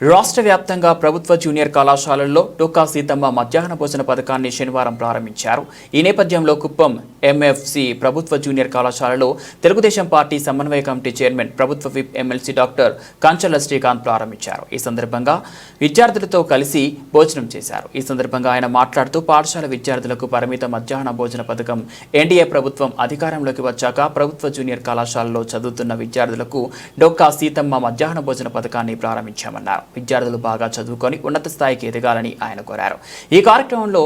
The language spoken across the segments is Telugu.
రాష్ట్ర వ్యాప్తంగా ప్రభుత్వ జూనియర్ కళాశాలల్లో టోకా సీతమ్మ మధ్యాహ్న భోజన పథకాన్ని శనివారం ప్రారంభించారు. ఈ నేపథ్యంలో కుప్పం ఎంఎఫ్సి ప్రభుత్వ జూనియర్ కళాశాలలో తెలుగుదేశం పార్టీ సమన్వయ కమిటీ చైర్మన్ ప్రభుత్వ whip MLC doctor Kanchala Srikanth ప్రారంభించారు. ఈ సందర్భంగా విద్యార్థులతో కలిసి భోజనం చేశారు. ఈ సందర్భంగా ఆయన మాట్లాడుతూ పాఠశాల విద్యార్థులకు పరిమిత మధ్యాహ్న భోజన పథకం ఎన్డీఏ ప్రభుత్వం అధికారంలోకి వచ్చాక ప్రభుత్వ జూనియర్ కళాశాలలో చదువుతున్న విద్యార్థులకు డొక్కా సీతమ్మ మధ్యాహ్న భోజన పథకాన్ని ప్రారంభించామన్నారు. విద్యార్థులు బాగా చదువుకొని ఉన్నత స్థాయికి ఎదగాలని ఆయన కోరారు. ఈ కార్యక్రమంలో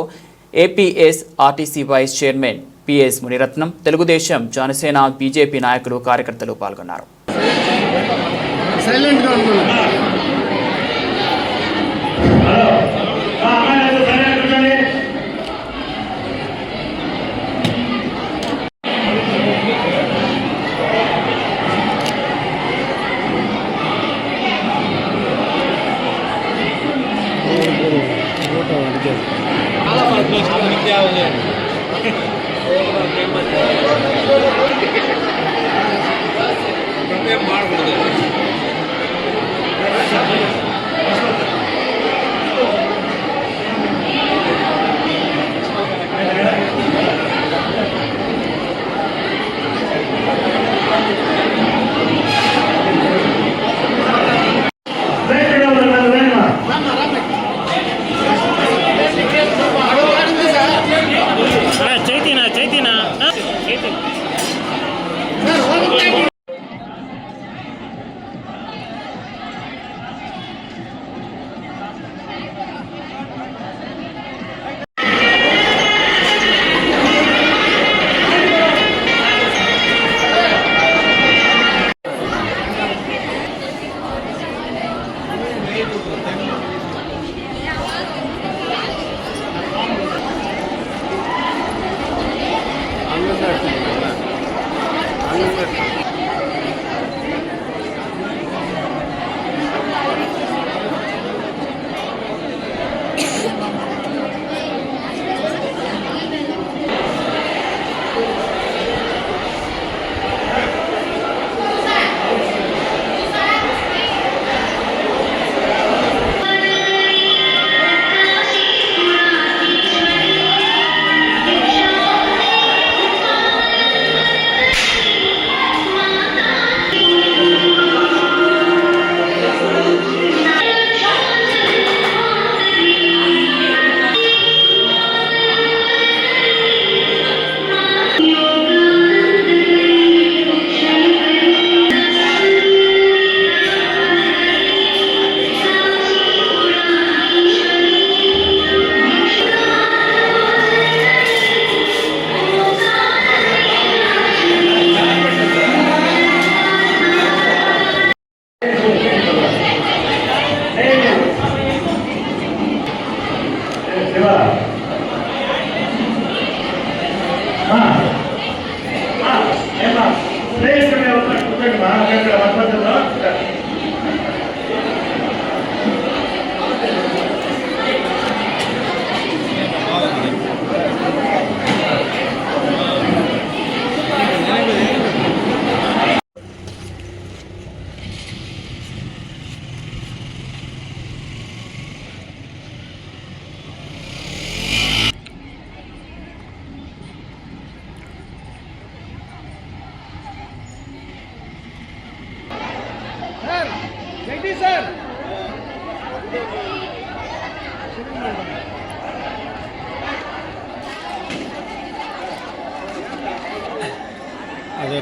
APS RTC vice chairman PS Muniratnam Telugu Desam Janasena BJP నాయకులు కార్యకర్తలు పాల్గొన్నారు.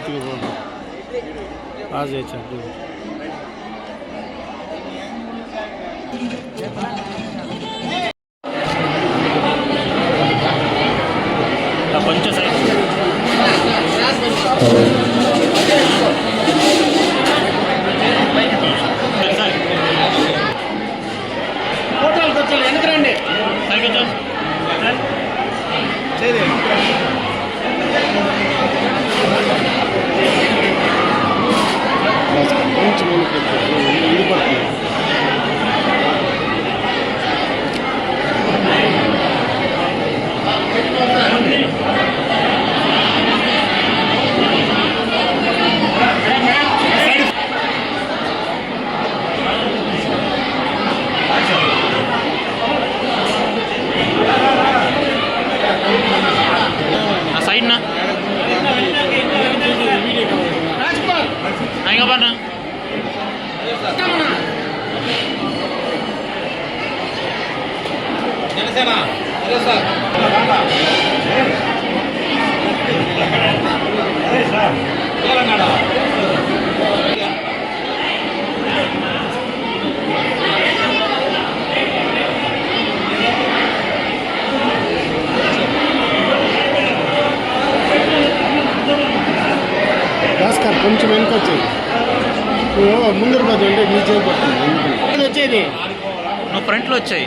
चलो आ जाए సార్. కొంచెం వెనక వచ్చేది ముందర పది అంటే నీ చేతి వచ్చేది. నువ్వు ఫ్రంట్లో వచ్చాయి.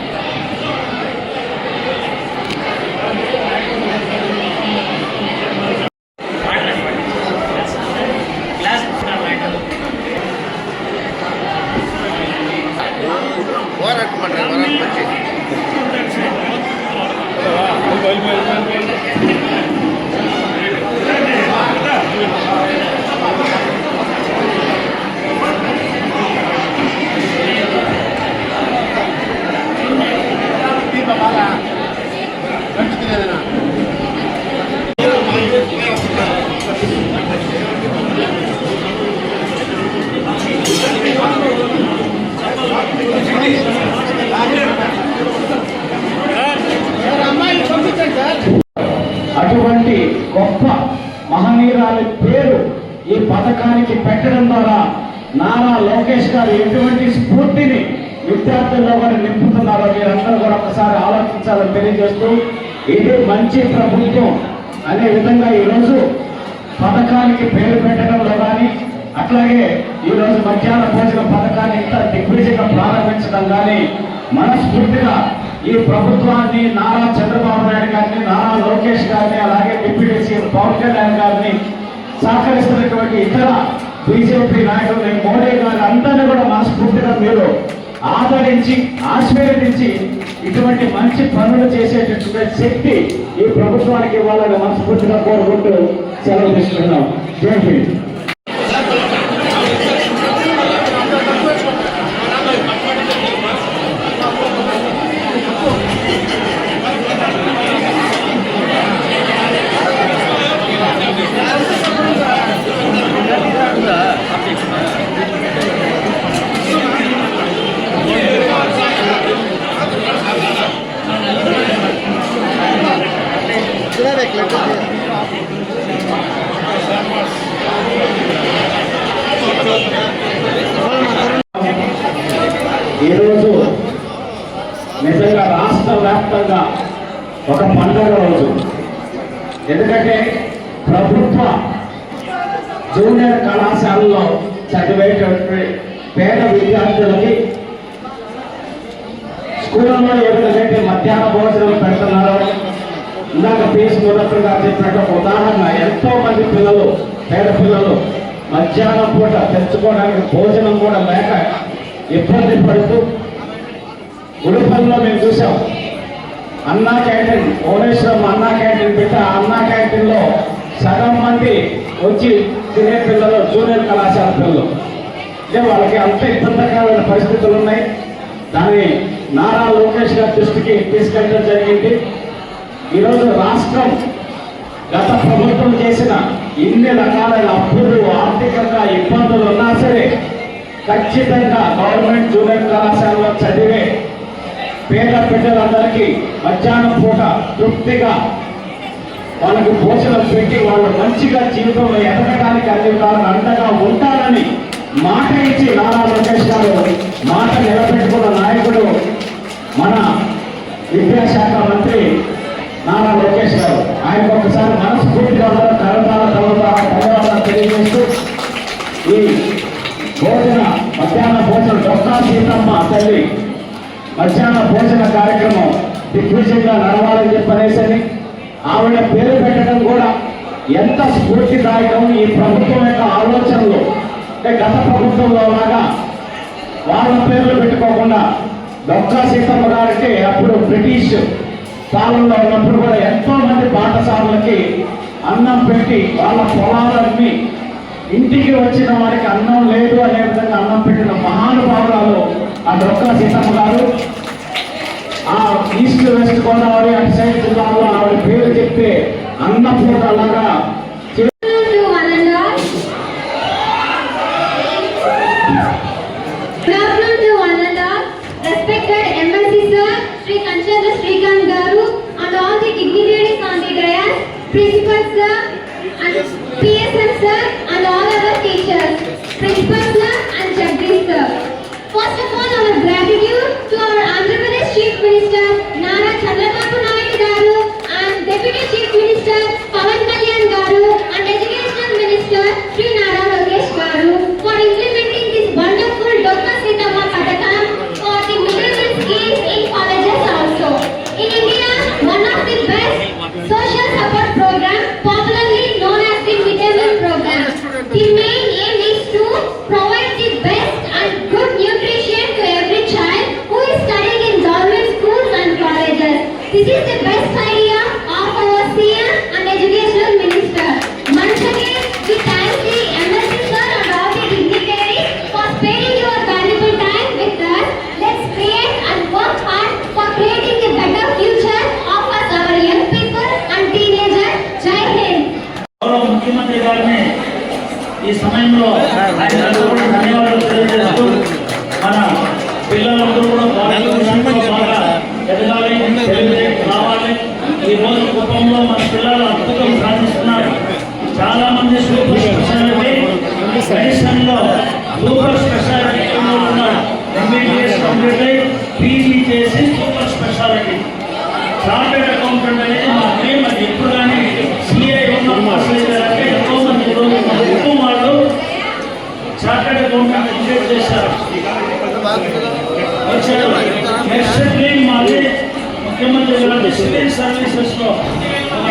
పోరాటం పడ్డారు పోరాటం వచ్చేది అమ్మాయిని పంపించండి సార్ అటువంటి గొప్ప మహనీయురాలి పేరు ఈ పథకానికి పెట్టడం ద్వారా నారా లోకేష్ గారు ఎటువంటి స్ఫూర్తిని విద్యార్థుల్లో కూడా నింపుతున్నారో మీరందరూ కూడా ఒకసారి ఆలోచించాలని తెలియజేస్తూ ఇది మంచి ప్రభుత్వం అనే విధంగా ఈరోజు పథకానికి పేరు పెట్టడంలో కానీ అట్లాగే ఈరోజు మధ్యాహ్న భోజన పథకాన్ని ఇంత దిగ్విజయంగా ప్రారంభించడం కానీ మనస్ఫూర్తిగా ఈ ప్రభుత్వాన్ని నారా చంద్రబాబు నాయుడు గారిని నారా లోకేష్ గారిని అలాగే డిప్యూటీ సీఎం పవన్ కళ్యాణ్ గారిని సహకరిస్తున్నటువంటి ఇతర బీజేపీ నాయకులని మోడీ గారు అందరినీ కూడా మనస్ఫూర్తిగా మీరు ఆదరించి ఆశీర్వదించి ఇటువంటి మంచి పనులు చేసేటటువంటి శక్తి ఈ ప్రభుత్వానికి ఇవ్వాలని మనస్ఫూర్తిగా కోరుకుంటూ సెలవు తీసుకున్నాం జై హింద్ ఈరోజు నిజంగా రాష్ట్ర వ్యాప్తంగా ఒక పండుగ రోజు. ఎందుకంటే ప్రభుత్వ జూనియర్ కళాశాలలో చదివేటటువంటి పేద విద్యార్థులకి స్కూళ్ళలో ఏ విధంగా మధ్యాహ్న భోజనం పెడుతున్నారో ఇందాక పీఎస్ మురత్తులు గారు చెప్పినట్టు ఒక ఉదాహరణ ఎంతో మంది పిల్లలు పేద పిల్లలు మధ్యాహ్నం పూట తెచ్చుకోవడానికి భోజనం కూడా లేక ఇబ్బంది పడుతూ ఉడుపల్లో మేము చూసాం అన్నా క్యాంటీన్ భువనేశ్వరం అన్నా క్యాంటీన్ పెట్టి. ఆ అన్నా క్యాంటీన్లో సగం మంది వచ్చి తినే పిల్లలు జూనియర్ కళాశాల పిల్లలు. అంటే వాళ్ళకి అంత ఇబ్బందికరమైన పరిస్థితులు ఉన్నాయి. దాన్ని నారా లోకేష్ గారి దృష్టికి తీసుకెళ్ళడం జరిగింది. ఈరోజు రాష్ట్రం గత ప్రభుత్వం చేసిన ఇన్ని రకాలైన అప్పులు ఆర్థికంగా ఇబ్బందులు ఉన్నా సరే ఖచ్చితంగా గవర్నమెంట్ జూనియర్ కళాశాలలో చదివే పేద ప్రజలందరికీ మధ్యాహ్నం పూట తృప్తిగా వాళ్ళకు భోజనం పెట్టి వాళ్ళు మంచిగా జీవితంలో ఎదగడానికి అన్ని అండగా ఉంటారని మాట ఇచ్చి నారా లోకేష్ గారు మాట నిలబెట్టుకున్న నాయకుడు మన విద్యాశాఖ మంత్రి నారా లోకేష్ గారు. ఆయనకు ఒకసారి మనస్ఫూర్తిగా మధ్యాహ్న కార్యక్రమం దిగ్విజయంగా నడవాలని చెప్పనేసని ఆవిడ పేరు పెట్టడం కూడా ఎంత స్ఫూర్తిదాయకం ఈ ప్రభుత్వం యొక్క ఆలోచనలు. అంటే గత ప్రభుత్వంలో లాగా వాళ్ళ పేర్లు పెట్టుకోకుండా దొక్కా సీతమ్మ గారికి అప్పుడు బ్రిటిష్ పాలనలో ఉన్నప్పుడు కూడా ఎంతో మంది పాఠశాలలకి అన్నం పెట్టి వాళ్ళ పొలాలన్నీ ఇంటికి వచ్చిన వారికి అన్నం లేదు అనే విధంగా అన్నం పెట్టిన మహానుభావురాలు ఆ దొక్కా సీతమ్మ గారు. ఆ ఈస్ట్ వెస్ట్ గోదావరి అటు సైడ్ జిల్లాలో ఆవిడ పేరు చెప్తే అన్నపూట లాగా ముఖ్యమంత్రి గారిని ఈ సమయంలో ధన్యవాదాలు తెలియజేస్తూ మన పిల్లలందరూ కూడా ఎదగాలి రావాలి ఈ రోజు కుటుంబంలో మన పిల్లలు అద్భుతం సాధిస్తున్నారు. చాలా మంది సూపర్ స్టార్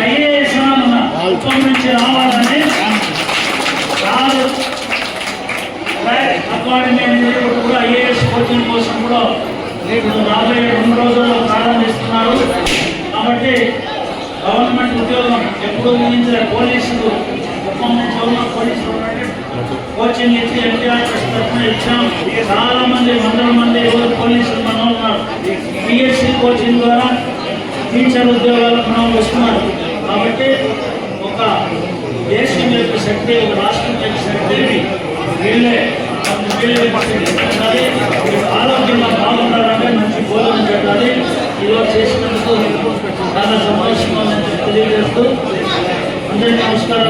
ఐఏఎస్ నుంచి రావాలని రాదు. అకాడమీ అనేది కూడా ఐఏఎస్ కోచింగ్ కోసం కూడా రాబోయే రెండు రోజుల్లో ప్రారంభిస్తున్నారు. కాబట్టి గవర్నమెంట్ ఉద్యోగం ఎప్పుడు ముగించిన పోలీసులు కుప్పం పోలీసులు కోచింగ్ ఇచ్చి ఎన్టీఆర్ తరఫున ఇచ్చాం. చాలా మంది వందల మంది పోలీసులు మనం ఉన్నారు. బిఎస్సి కోచింగ్ ద్వారా టీచర్ ఉద్యోగాలు మనం వస్తున్నారు కాబట్టి ఒక దేశం యొక్క శక్తి ఒక రాష్ట్రం యొక్క శక్తిని వీళ్ళే ఆరోగ్యంగా బాగుండాలంటే మంచి భోజనం పెట్టాలి ఇలా చేసినందుకు చాలా సంతోషంగా తెలియజేస్తూ అందరికీ నమస్కారాలు.